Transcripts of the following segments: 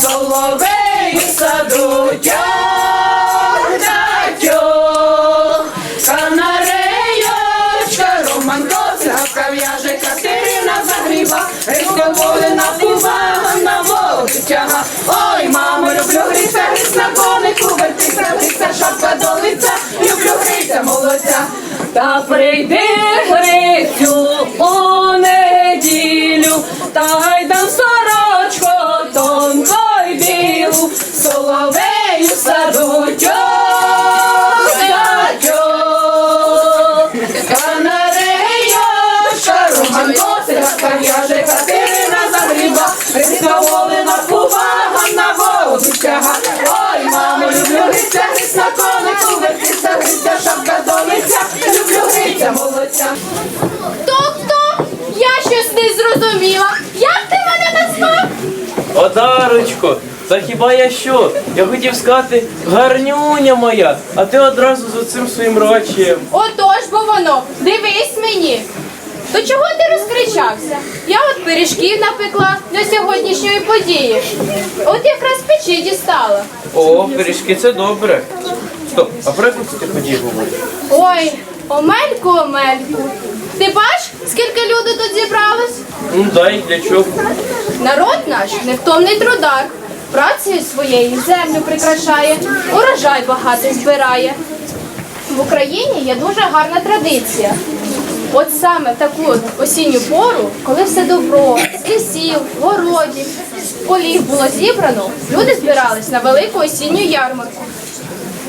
соловей саду тьох, канареєчка, романко, цапка в'яже, Катерина загріба, рибка волина увага на воду тяга. Ой, мамо, люблю гриця, гриць на конику, вертиться, гриця, шапка до лиця, люблю гриця, молодця. Та прийди Грицю у неділю, та й дам конику, вертиться, гриця, шапка до лиця, люблю гриця, молодця. Тобто, я щось не зрозуміла. Як ти мене назвав? Одарочко, та хіба я що? Я хотів сказати гарнюня моя, а ти одразу з оцим своїм рочієм. Отож, бо воно, дивись мені. То чого ти розкричався? Я от пиріжків напекла для сьогоднішньої події. От якраз печі дістала. О, пиріжки це добре. Стоп, а про яку це ти подію говориш? Ой, омельку, омельку. Ти бач, скільки людей тут зібралось? Ну дай для чого? Народ наш невтомний трудар. Працею своєю землю прикрашає, урожай багатий збирає. В Україні є дуже гарна традиція. От саме таку осінню пору, коли все добро, з лісів, городів, полів було зібрано, люди збирались на велику осінню ярмарку.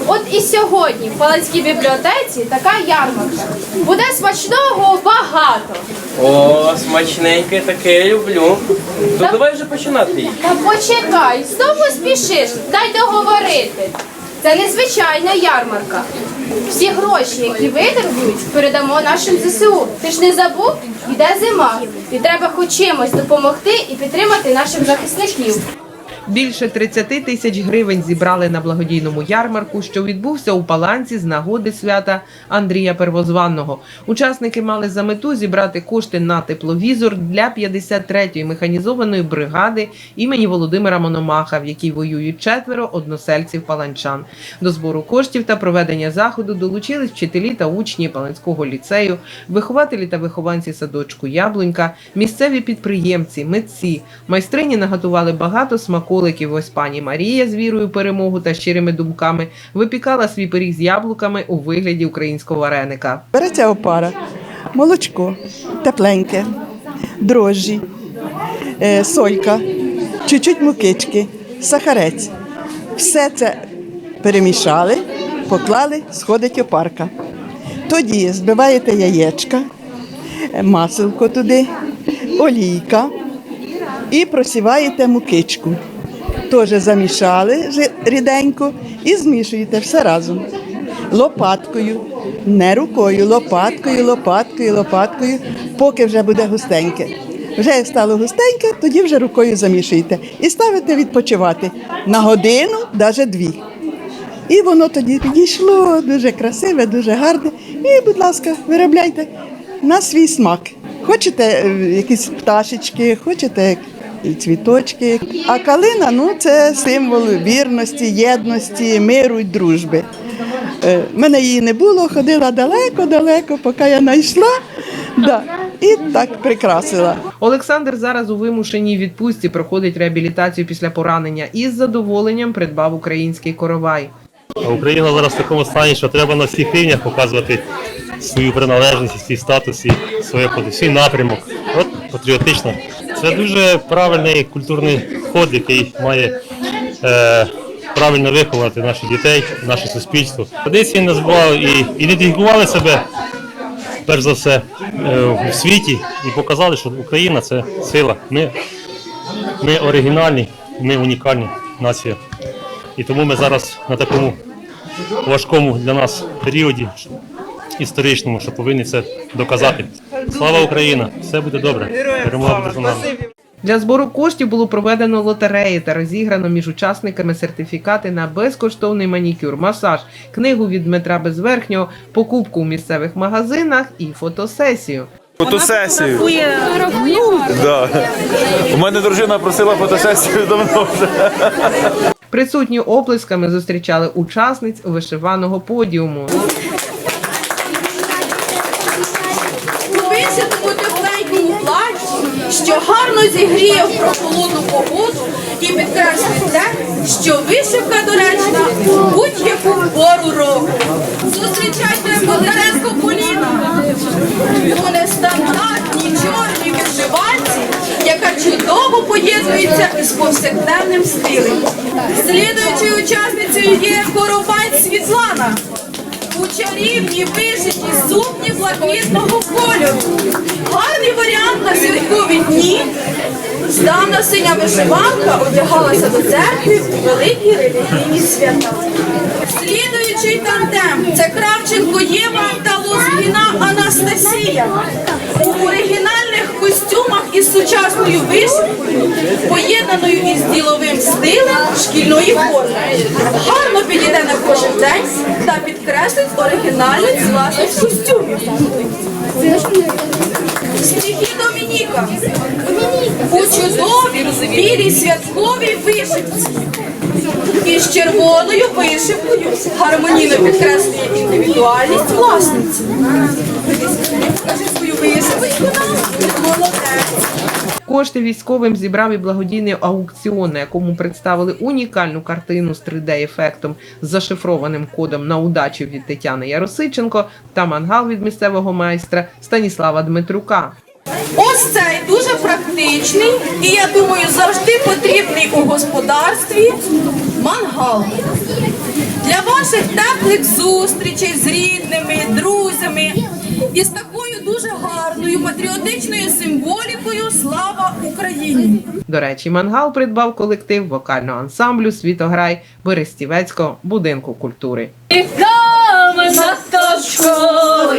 От і сьогодні в Палацькій бібліотеці така ярмарка. Буде смачного багато. О, смачненьке таке я люблю. То давай вже починати її. Та почекай, знову спішиш, дай договорити. Це незвичайна ярмарка. Всі гроші, які видербують, передамо нашим ЗСУ. Ти ж не забув? Йде зима, і треба хоч чимось допомогти і підтримати наших захисників. Більше 30 тисяч гривень зібрали на благодійному ярмарку, що відбувся у Паланці з нагоди свята Андрія Первозванного. Учасники мали за мету зібрати кошти на тепловізор для 53-ї механізованої бригади імені Володимира Мономаха, в якій воюють четверо односельців паланчан. До збору коштів та проведення заходу долучились вчителі та учні Паланського ліцею, вихователі та вихованці садочку Яблунька, місцеві підприємці, митці. Майстрині наготували багато смаколиків. Ось пані Марія з вірою, перемогу та щирими думками випікала свій пиріг з яблуками у вигляді українського вареника. Береться опара, молочко, тепленьке, дрожжі, е, солька, чуть-чуть мукички, сахарець. Все це перемішали, поклали, сходить опарка. Тоді збиваєте яєчка, е, маселко туди, олійка і просіваєте мукичку. Теж замішали ріденько і змішуєте все разом. Лопаткою, не рукою, лопаткою, лопаткою, лопаткою, поки вже буде густеньке. Вже як стало густеньке, тоді вже рукою замішуєте і ставите відпочивати на годину, навіть дві. І воно тоді підійшло дуже красиве, дуже гарне. І, будь ласка, виробляйте на свій смак. Хочете е, якісь пташечки, хочете цвіточки. А калина ну, це символ вірності, єдності, миру й дружби. Е, в мене її не було, ходила далеко-далеко, поки я знайшла. Да, і так прикрасила. Олександр зараз у вимушеній відпустці проходить реабілітацію після поранення і з задоволенням придбав український коровай. Україна зараз в такому стані, що треба на всіх рівнях показувати свою приналежність, свій статус, і своє свій напрямок. От патріотично. Це дуже правильний культурний ход, який має е, правильно виховати наших дітей, наше суспільство. Традиції не забували і ідентифікували себе перш за все е, в світі і показали, що Україна це сила. Ми, ми оригінальні, ми унікальні нація. І тому ми зараз на такому важкому для нас періоді історичному, що повинні це доказати. Слава Україна! Все буде добре. Перемога буде за нами. Для збору коштів було проведено лотереї та розіграно між учасниками сертифікати на безкоштовний манікюр, масаж, книгу від Дмитра Безверхнього, покупку у місцевих магазинах і фотосесію. Фотосесію. Да. У мене дружина просила фотосесію давно вже. Присутні оплесками зустрічали учасниць вишиваного подіуму. Що гарно зігріє в прохолодну погоду і підкреслить те, що вишивка доречна в будь-яку пору року. Зустрічайте Бондаренко Поліна у нестандартній чорній вишиванці, яка чудово поєднується із повсякденним стилем. Слідуючою учасницею є Коробань Світлана у чарівній вишиті сукні блакитного кольору. Гарний варіант на святкові дні. Здавна синя вишиванка одягалася до церкви у великі релігійні свята. Слідуючий тандем це Кравченко Єва та Лозгіна Анастасія. У оригінальних костюмах із сучасною вишивкою, поєднаною із діловим стилем шкільної форми. Гарно підійде на кожен та підкреслить оригінальність власних костюмів. Стріхи Домініка у чудовій білій святковій вишивці. Із червоною вишивкою гармонійно підкреслює індивідуальність власниці. Покажи свою вишивочку нам, молодець. Кошти військовим зібрав і благодійний аукціон, на якому представили унікальну картину з 3D-ефектом з зашифрованим кодом на удачу від Тетяни Яросиченко та мангал від місцевого майстра Станіслава Дмитрука. Ось цей дуже практичний і я думаю завжди потрібний у господарстві мангал. Для ваших теплих зустрічей з рідними, друзями і з такою дуже гарною патріотичною символікою Слава Україні! До речі, мангал придбав колектив вокального ансамблю Світограй Берестівецького будинку культури. на точку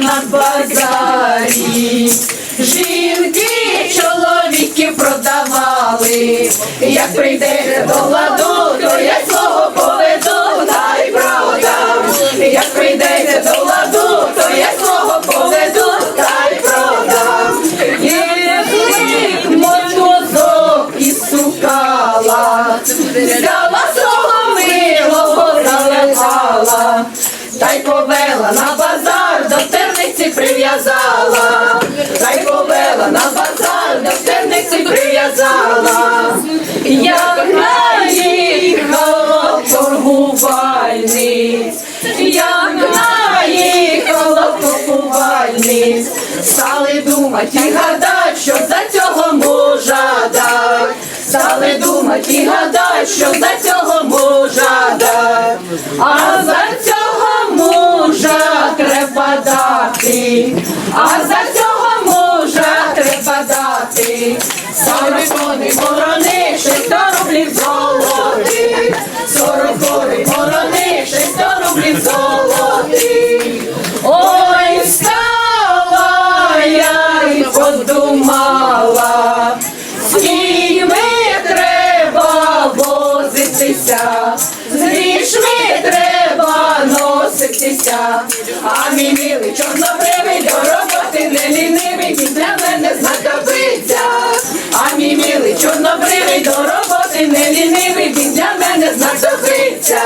на базарі. Жінки чоловіків продавали. Як прийде до ладу, думать і гадать, що за цього мужа дать, стали думать і гадать, що за цього мужа дать, а за цього мужа треба дати, а за цього носитися, а мій милий чорнобривий до роботи не лінивий, він для мене знадобиться, а мій милий чорнобривий до роботи не лінивий, він для мене знадобиться.